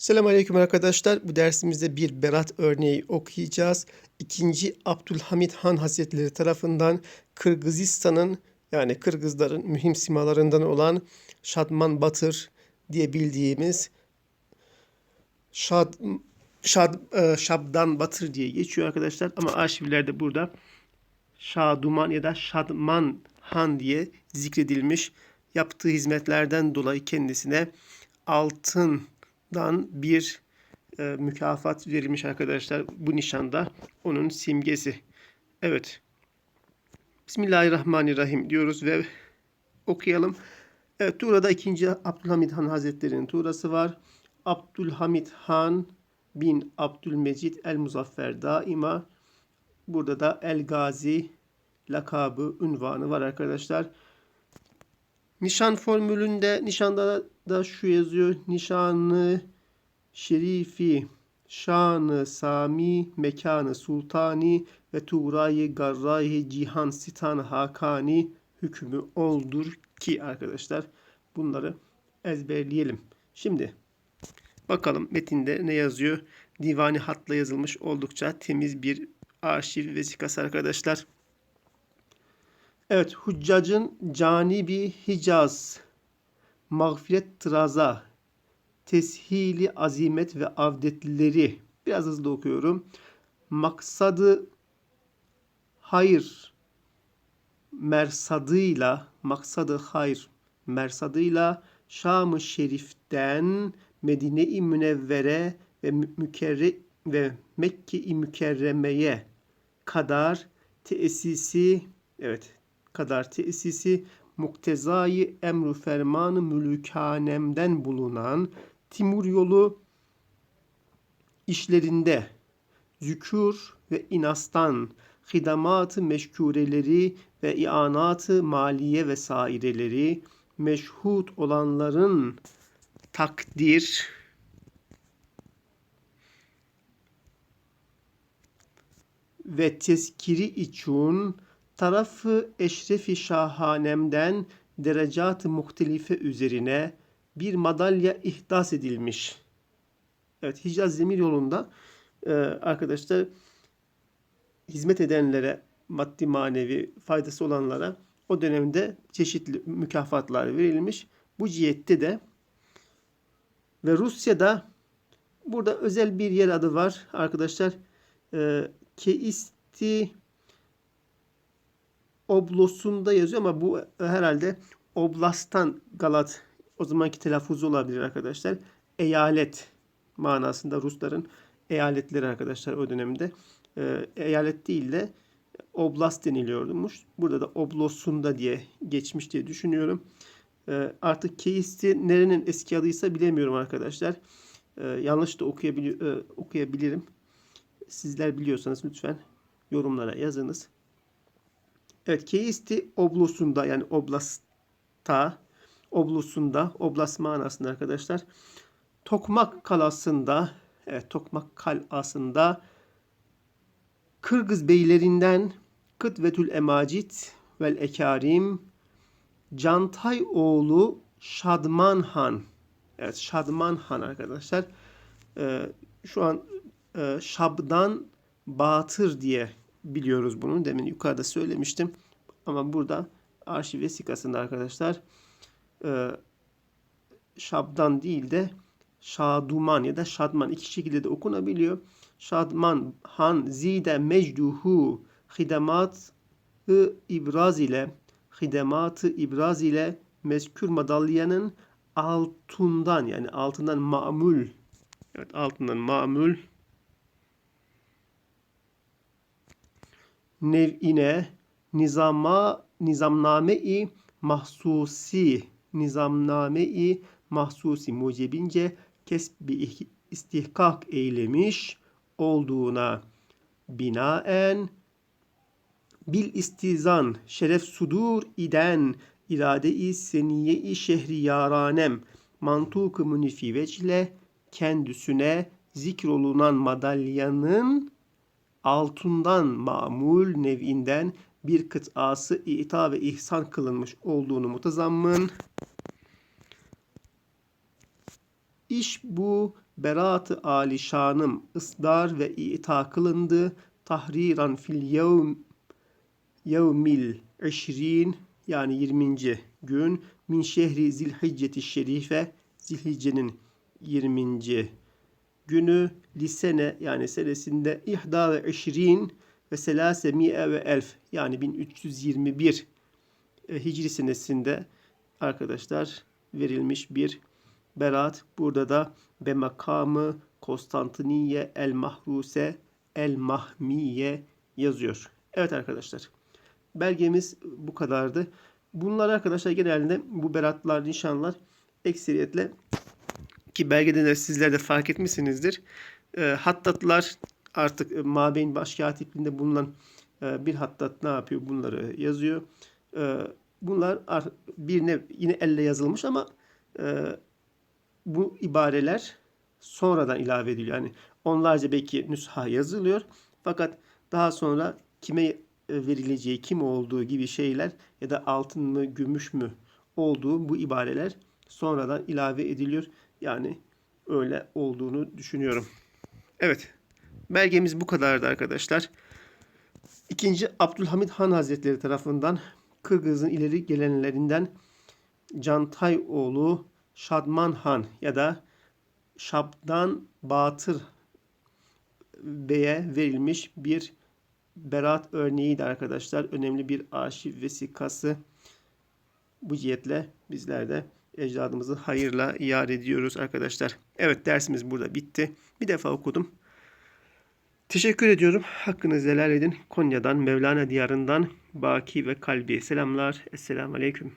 Selamünaleyküm arkadaşlar. Bu dersimizde bir berat örneği okuyacağız. İkinci Abdülhamit Han Hazretleri tarafından Kırgızistan'ın yani Kırgızların mühim simalarından olan Şadman Batır diye bildiğimiz Şad, Şad, e, Şabdan Batır diye geçiyor arkadaşlar. Ama arşivlerde burada Şaduman ya da Şadman Han diye zikredilmiş. Yaptığı hizmetlerden dolayı kendisine altından bir e, mükafat verilmiş arkadaşlar. Bu nişanda onun simgesi. Evet. Bismillahirrahmanirrahim diyoruz ve okuyalım. Evet Tuğra'da ikinci Abdülhamid Han Hazretleri'nin Tuğra'sı var. Abdülhamid Han bin Abdülmecid El Muzaffer daima. Burada da El Gazi lakabı, ünvanı var arkadaşlar. Nişan formülünde, nişanda da şu yazıyor. Nişanı şerifi, şanı sami, mekanı sultani ve tuğrayı garrayı cihan sitan hakani hükmü oldur ki arkadaşlar bunları ezberleyelim. Şimdi bakalım metinde ne yazıyor? Divani hatla yazılmış oldukça temiz bir arşiv vesikası arkadaşlar. Evet, Huccacın canibi Hicaz, mağfiret tıraza, teshili azimet ve avdetlileri. Biraz hızlı okuyorum. Maksadı hayır mersadıyla, maksadı hayır mersadıyla Şam-ı Şerif'ten Medine-i Münevvere ve mükerre ve Mekke-i Mükerreme'ye kadar tesisi evet kadar tesisi muktezayı emru fermanı mülükanemden bulunan Timur yolu işlerinde zükür ve inastan hidamat-ı meşkureleri ve ianat-ı maliye vesaireleri meşhut olanların takdir ve tezkiri için tarafı eşrefi şahanemden derecat-ı muhtelife üzerine bir madalya ihdas edilmiş. Evet Hicaz Zemir yolunda e, arkadaşlar hizmet edenlere maddi manevi faydası olanlara o dönemde çeşitli mükafatlar verilmiş. Bu cihette de ve Rusya'da burada özel bir yer adı var arkadaşlar. E, Keisti Oblos'unda yazıyor ama bu herhalde Oblast'tan Galat o zamanki telaffuzu olabilir arkadaşlar. Eyalet manasında Rusların eyaletleri arkadaşlar o dönemde. E, eyalet değil de oblast deniliyormuş. Burada da oblosunda diye geçmiş diye düşünüyorum. E, artık Keisti nerenin eski adıysa bilemiyorum arkadaşlar. E, yanlış da okuyabili e, okuyabilirim. Sizler biliyorsanız lütfen yorumlara yazınız. Evet, Keisti oblosunda yani oblasta oblusunda, oblast manasında arkadaşlar. Tokmak kalasında, evet Tokmak kalasında Kırgız beylerinden Kıtvetül Emacit vel Ekarim Cantay oğlu Şadman Han. Evet Şadman Han arkadaşlar. Ee, şu an e, Şabdan Batır diye biliyoruz bunu. Demin yukarıda söylemiştim. Ama burada arşiv vesikasında arkadaşlar e, Şabdan değil de Şaduman ya da Şadman iki şekilde de okunabiliyor. Şadman Han zide mecduhu hidemat ibraz ile hidematı ibraz ile mezkür madalyanın altından yani altından mamul evet altından mamul nev'ine nizama nizamname-i mahsusi nizamname-i mahsusi mucibince kesbi istihkak eylemiş olduğuna. Binaen bil istizan şeref sudur iden irade-i seniye-i şehri yaranem mantuk-ı münifi vecle kendisine zikrolunan madalyanın altından mamul nev'inden bir kıtası ita ve ihsan kılınmış olduğunu mutazammın İş bu beraat-ı alişanım ısdar ve ita kılındı. Tahriran fil yevm yevmil eşrin yani 20. gün min şehri zilhicceti şerife zilhiccenin 20. günü lisene yani senesinde ihda ve eşrin ve selase mi'e ve elf yani 1321 e, Hicri senesinde arkadaşlar verilmiş bir beraat. Burada da be makamı Konstantiniye el mahruse el mahmiye yazıyor. Evet arkadaşlar. Belgemiz bu kadardı. Bunlar arkadaşlar genelde bu beratlar, nişanlar ekseriyetle ki belgede de sizler de fark etmişsinizdir. E, hattatlar artık e, Mabeyn Başkatipliğinde bulunan e, bir hattat ne yapıyor? Bunları yazıyor. E, bunlar ar- birine yine elle yazılmış ama e, bu ibareler sonradan ilave ediliyor. Yani onlarca belki nüsha yazılıyor. Fakat daha sonra kime e, verileceği, kim olduğu gibi şeyler ya da altın mı, gümüş mü olduğu bu ibareler sonradan ilave ediliyor. Yani öyle olduğunu düşünüyorum. Evet. Belgemiz bu kadardı arkadaşlar. İkinci Abdülhamit Han Hazretleri tarafından Kırgız'ın ileri gelenlerinden Cantayoğlu Şadman Han ya da Şabdan Batır Bey'e verilmiş bir berat örneğiydi arkadaşlar. Önemli bir arşiv vesikası. Bu cihetle bizler de ecdadımızı hayırla yad ediyoruz arkadaşlar. Evet dersimiz burada bitti. Bir defa okudum. Teşekkür ediyorum. Hakkınızı helal edin. Konya'dan, Mevlana diyarından Baki ve Kalbi. Selamlar. Esselamu Aleyküm.